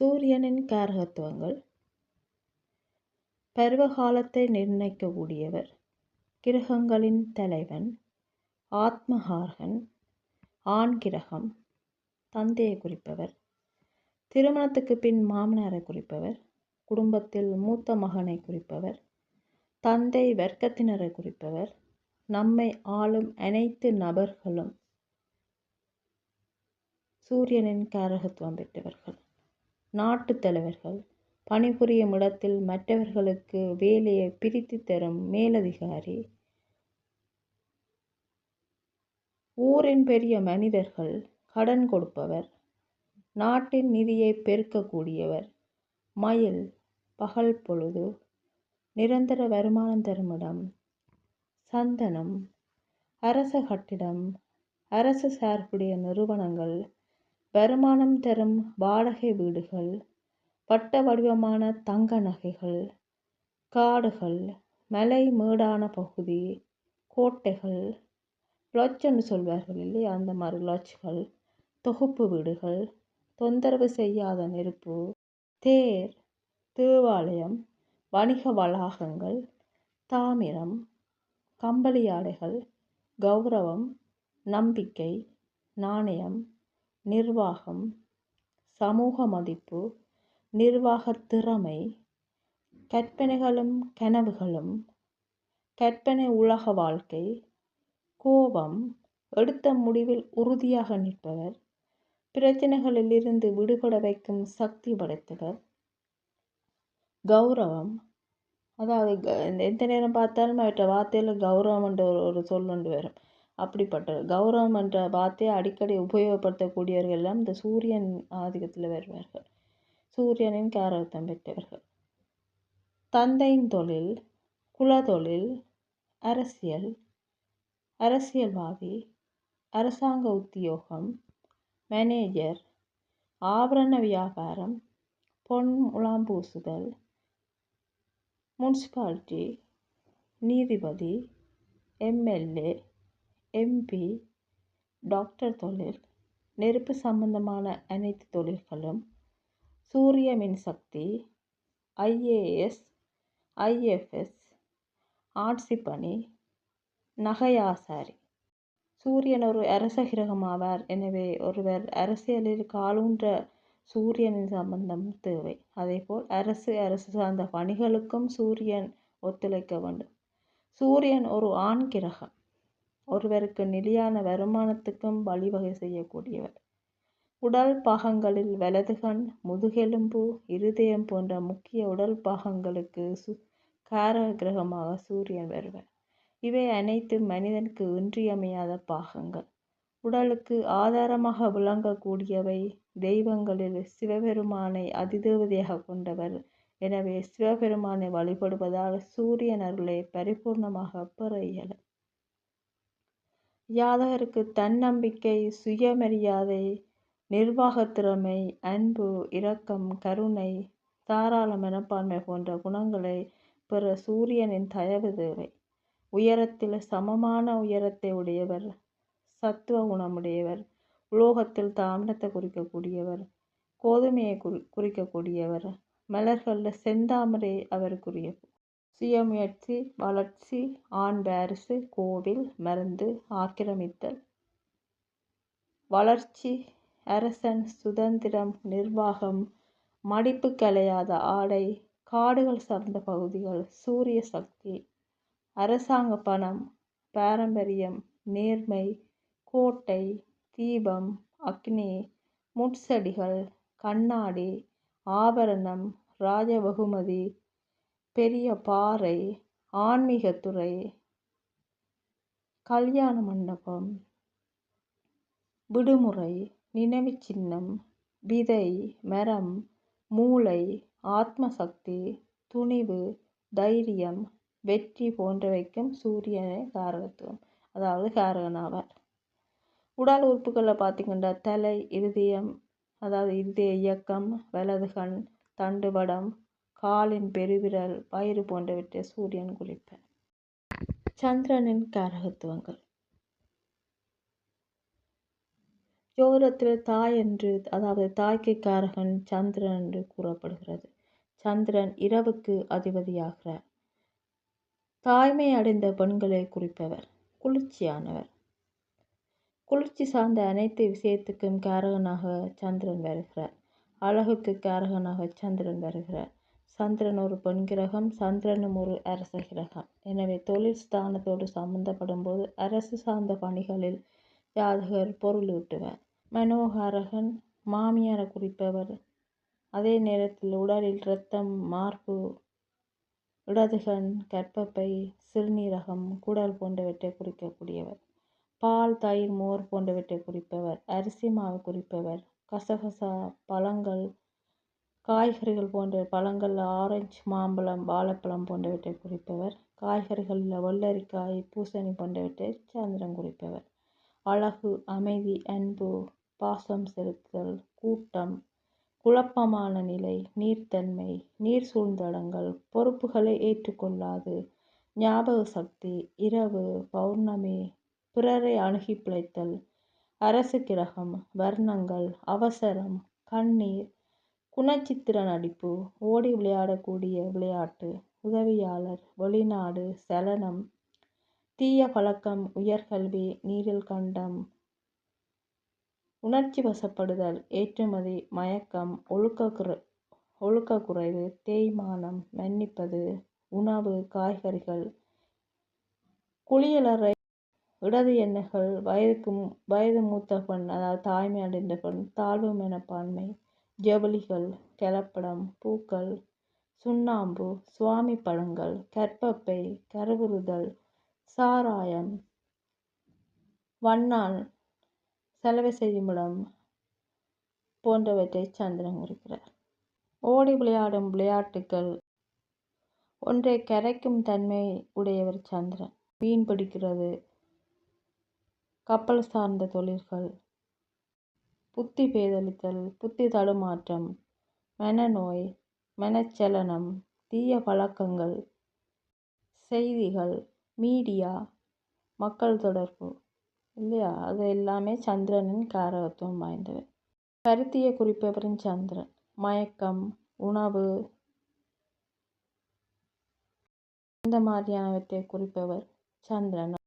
சூரியனின் காரகத்துவங்கள். பருவகாலத்தை நிர்ணயிக்கக்கூடியவர் கிரகங்களின் தலைவன் ஆத்மஹார்கன் ஆண் கிரகம் தந்தையை குறிப்பவர் திருமணத்துக்கு பின் மாமனாரை குறிப்பவர் குடும்பத்தில் மூத்த மகனை குறிப்பவர் தந்தை வர்க்கத்தினரை குறிப்பவர் நம்மை ஆளும் அனைத்து நபர்களும் சூரியனின் காரகத்துவம் பெற்றவர்கள். நாட்டுத் தலைவர்கள் பணிபுரியும் இடத்தில் மற்றவர்களுக்கு வேலையை பிரித்து தரும் மேலதிகாரி. ஊரின் பெரிய மனிதர்கள் கடன் கொடுப்பவர். நாட்டின் நிதியை பெருக்கக்கூடியவர். மயில் பகல் பொழுது நிரந்தர வருமானம் தரும் இடம். சந்தனம் அரச கட்டிடம் அரசு சார்புடைய நிறுவனங்கள் வருமானம் தரும் வாடகை வீடுகள் வட்ட வடிவமான தங்க நகைகள் காடுகள் மலை மேடான பகுதி கோட்டைகள் லொட்ஜ்னு சொல்வார்கள் இல்லையா? அந்த மாதிரி லொட்ஜ்கள் தொகுப்பு வீடுகள் தொந்தரவு செய்யாத நெருப்பு தேர் தேவாலயம் வணிக வளாகங்கள் தாமிரம் கம்பளி ஆடைகள் கௌரவம் நம்பிக்கை நாணயம் நிர்வாகம் சமூக மதிப்பு நிர்வாகத் திறமை கற்பனைகளும் கனவுகளும் கற்பனை உலக வாழ்க்கை கோபம் எடுத்த முடிவில் உறுதியாக நிற்பவர் பிரச்சனைகளிலிருந்து விடுபட வைக்கும் சக்தி படைத்தவர். கௌரவம் அதாவது க எந்த நேரம் பார்த்தாலும் அவற்றை வார்த்தையில் கௌரவம் என்ற ஒரு ஒரு சொல் ஒன்று வரும். அப்படிப்பட்ட கௌரவம் பார்த்தே அடிக்கடி உபயோகப்படுத்தக்கூடியவர்கள் எல்லாம் இந்த சூரியன் ஆதிக்கத்தில் வருவார்கள். சூரியனின் காரகத்தம் பெற்றவர்கள். தந்தையின் தொழில் குலத்தொழில் அரசியல் அரசியல்வாதி அரசாங்க உத்தியோகம் மேனேஜர் ஆபரண வியாபாரம் பொன் முலாம் பூசுதல் முன்சிபாலிட்டி நீதிபதி எம்எல்ஏ எம்பி டாக்டர் தொழில் நெருப்பு சம்பந்தமான அனைத்து தொழில்களும் சூரிய மின்சக்தி ஐஏஎஸ் ஐஎஃப்எஸ் ஆட்சி பணி நகையாசாரி சூரியன் ஒரு அரச கிரகம் ஆவார். எனவே ஒருவர் அரசியலில் காலூன்ற சூரியனின் சம்பந்தம் தேவை. அதேபோல் அரசு அரசு சார்ந்த பணிகளுக்கும் சூரியன் ஒத்துழைக்க வேண்டும். சூரியன் ஒரு ஆண் கிரகம். ஒருவருக்கு நிலையான வருமானத்துக்கும் வழிவகை செய்யக்கூடியவர். உடல் பாகங்களில் வலதுகண் முதுகெலும்பு இருதயம் போன்ற முக்கிய உடல் பாகங்களுக்கு சு காரக கிரகமாக சூரியன் வருவார். இவை அனைத்தும் மனிதனுக்கு இன்றியமையாத பாகங்கள். உடலுக்கு ஆதாரமாக விளங்கக்கூடியவை தெய்வங்களில் சிவபெருமானை அதிதேவதையாக கொண்டவர். எனவே சிவபெருமானை வழிபடுவதால் சூரியன் அருளை பரிபூர்ணமாக பெற இயலும். ஜாதகருக்கு தன்னம்பிக்கை சுயமரியாதை நிர்வாகத்திறமை அன்பு இரக்கம் கருணை தாராள மனப்பான்மை போன்ற குணங்களை பெற சூரியனின் தயவு தேவை. உயரத்தில் சமமான உயரத்தை உடையவர் சத்துவ குணமுடையவர் உலோகத்தில் தாமிரத்தை குறிக்கக்கூடியவர் கோதுமையை குறி குறிக்கக்கூடியவர் மலர்களில் செந்தாமரை அவருக்குரிய சுயமுயற்சி வளர்ச்சி ஆண் வாரிசு கோவில் மருந்து ஆக்கிரமித்தல். வளர்ச்சி அரசன் சுதந்திரம் நிர்வாகம் மடிப்பு கலையாத ஆடை காடுகள் சார்ந்த பகுதிகள் சூரிய சக்தி அரசாங்க பணம் பாரம்பரியம் நேர்மை கோட்டை தீபம் அக்னி முட்செடிகள் கண்ணாடி ஆபரணம் ராஜ பகுமதி பெரிய பாறை ஆன்மீகத்துறை கல்யாண மண்டபம் விடுமுறை நினைவுச் சின்னம் விதை மரம் மூளை ஆத்மசக்தி துணிவு தைரியம் வெற்றி போன்றவைக்கும் சூரியனே காரகத்துவம். அதாவது காரகனாவார். உடல் உறுப்புகளில் பார்த்திங்கன்னா தலை இருதயம் அதாவது இருதய இயக்கம் வலது கண் தண்டுவடம் காலின் பெருவிரல் வயிறு போன்றவற்றை சூரியன் குறிப்பார் சந்திரனின் காரகத்துவங்கள். ஜோரத்தில் தாய் என்று அதாவது தாய்க்கு காரகன் சந்திரன் என்று கூறப்படுகிறது. சந்திரன் இரவுக்கு அதிபதியாகிறார் தாய்மை அடைந்த பெண்களை குறிப்பவர் குளிர்ச்சியானவர். குளிர்ச்சி சார்ந்த அனைத்து விஷயத்துக்கும் காரகனாக சந்திரன் வருகிறார். அழகுக்கு காரகனாக சந்திரன் வருகிறார். சந்திரன் ஒரு பெண் கிரகம் சந்திரனும் ஒரு அரச கிரகம். எனவே தொழில் ஸ்தானத்தோடு சம்பந்தப்படும் போது அரசு சார்ந்த பணிகளில் ஜாதகர் பொருளீட்டுவர் மனோகாரகன் மாமியாரை குறிப்பவர். அதே நேரத்தில் உடலில் இரத்தம் மார்பு இடதுகண் கற்பப்பை சிறுநீரகம் குடல் போன்றவற்றை குறிக்கக்கூடியவர். பால் தயிர் மோர் போன்றவற்றை குறிப்பவர். அரிசி மாவு குறிப்பவர். கசகசா பழங்கள் காய்கறிகள் போன்ற பழங்கள் ஆரஞ்சு மாம்பழம் வாழைப்பழம் போன்றவற்றை குறிப்பவர் காய்கறிகளில் வெள்ளரிக்காய் பூசணி போன்றவற்றை சாயந்தரம் குறிப்பவர் அழகு அமைதி அன்பு பாசம் செலுத்துதல் கூட்டம் குழப்பமான நிலை நீர்த்தன்மை நீர் சூழ்ந்த இடங்கள் பொறுப்புகளை ஏற்றுக்கொள்ளாது ஞாபக சக்தி இரவு பௌர்ணமி பிறரை அணுகி பிழைத்தல் அரசு கிரகம் வர்ணங்கள் அவசரம் கண்ணீர் குணச்சித்திர நடிப்பு ஓடி விளையாடக்கூடிய விளையாட்டு உதவியாளர் வெளிநாடு சலனம் தீய பழக்கம் உயர்கல்வி நீரில் கண்டம் உணர்ச்சி வசப்படுதல் ஏற்றுமதி மயக்கம் ஒழுக்க ஒழுக்க குறைவு தேய்மானம் மன்னிப்பது உணவு காய்கறிகள் குளியலறை இடது எண்ணெய்கள் வயதுக்கு வயது மூத்த பெண் அதாவது தாய்மை அடைந்த பெண் தாழ்வு மனப்பான்மை ஜவுளிகள் கலப்படம் பூக்கள் சுண்ணாம்பு சுவாமி பழங்கள் கற்பப்பை கருவுறுதல் சாராயம் வண்ணான் செலவு செய்யும் இடம் போன்றவற்றை சந்திரன் இருக்கிறார் ஓடி விளையாடும் விளையாட்டுகள் ஒன்றை கரைக்கும் தன்மை உடையவர் சந்திரன் மீன் பிடிக்கிறது. கப்பல் சார்ந்த தொழில்கள். புத்தி பேதலித்தல் புத்தி தடுமாற்றம் மனநோய் மனச்சலனம் தீய பழக்கங்கள் செய்திகள் மீடியா மக்கள் தொடர்பு இல்லையா? அது எல்லாமே சந்திரனின் காரகத்துவம் வாய்ந்தவை. பருத்தியை குறிப்பவரின் சந்திரன் மயக்கம் உணவு இந்த மாதிரியானவற்றை குறிப்பவர் சந்திரன்.